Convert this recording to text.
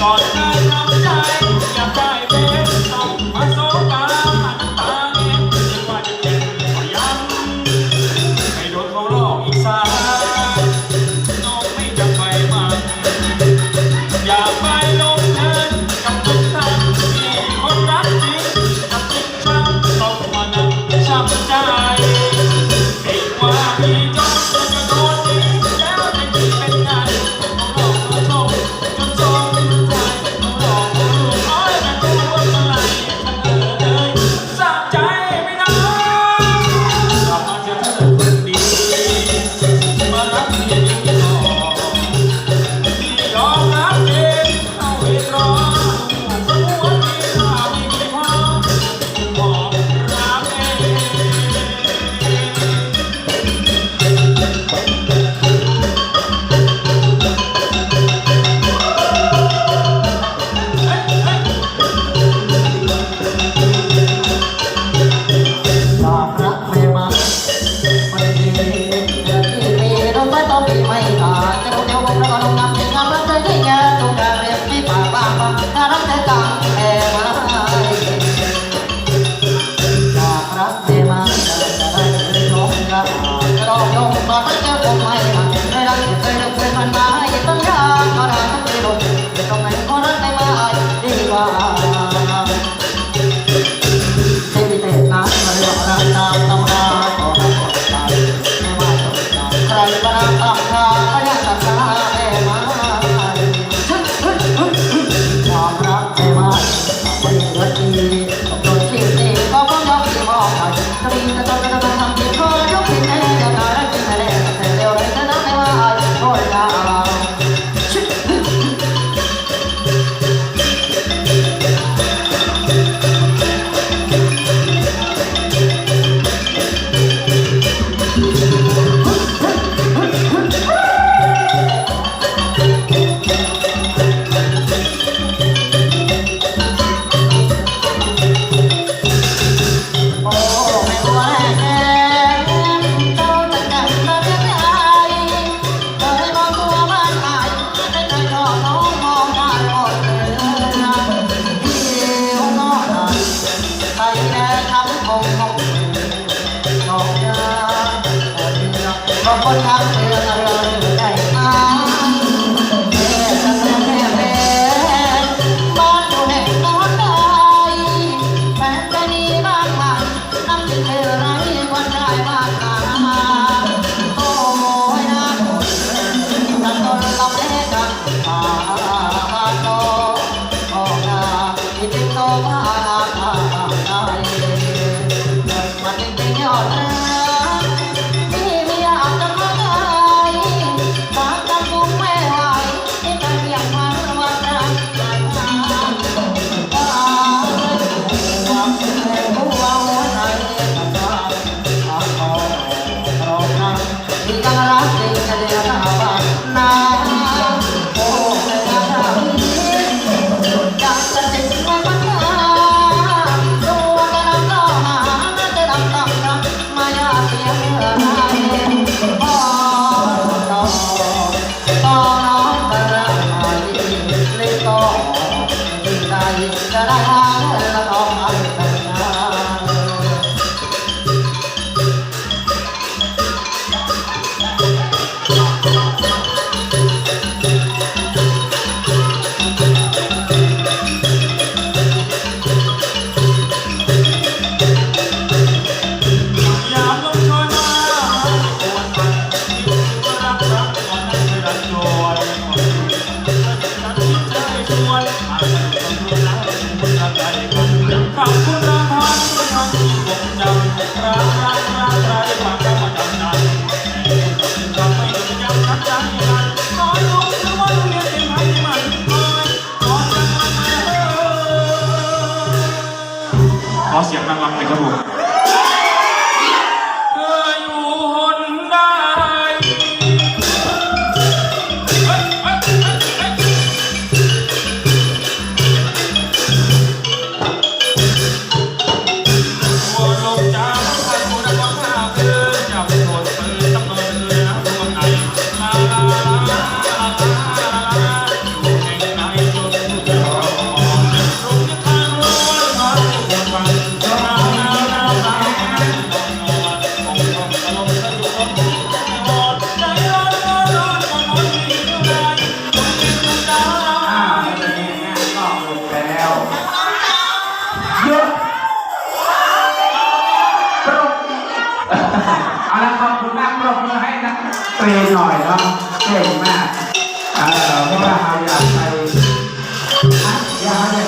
ก่อนจะำใจอยาได้เป็นต้องผสมกันน้ำตาเองว่าจะเป็นก็ยังให้โดนเขาหลกอีกสา Thank you. คนทำเพื่อเราได้แม่ทำแม่แม่แม่บ้านอยู่ห่น้องใดแฟนไปดีบ้างน้ำจิตเธอไรวนได้บ้างค่ะโอ้ยนะทำตัวลำเล็กกันมาโตโอ้ยนที่ติดโตมาหาาหาาหาหาหาหาหาหา ah, ah, เอาละขอบคุณมากปรบมือให้นัเตะหน่อยเนาะเก่งมากเออเพราะว่าเราอยากไปอยาก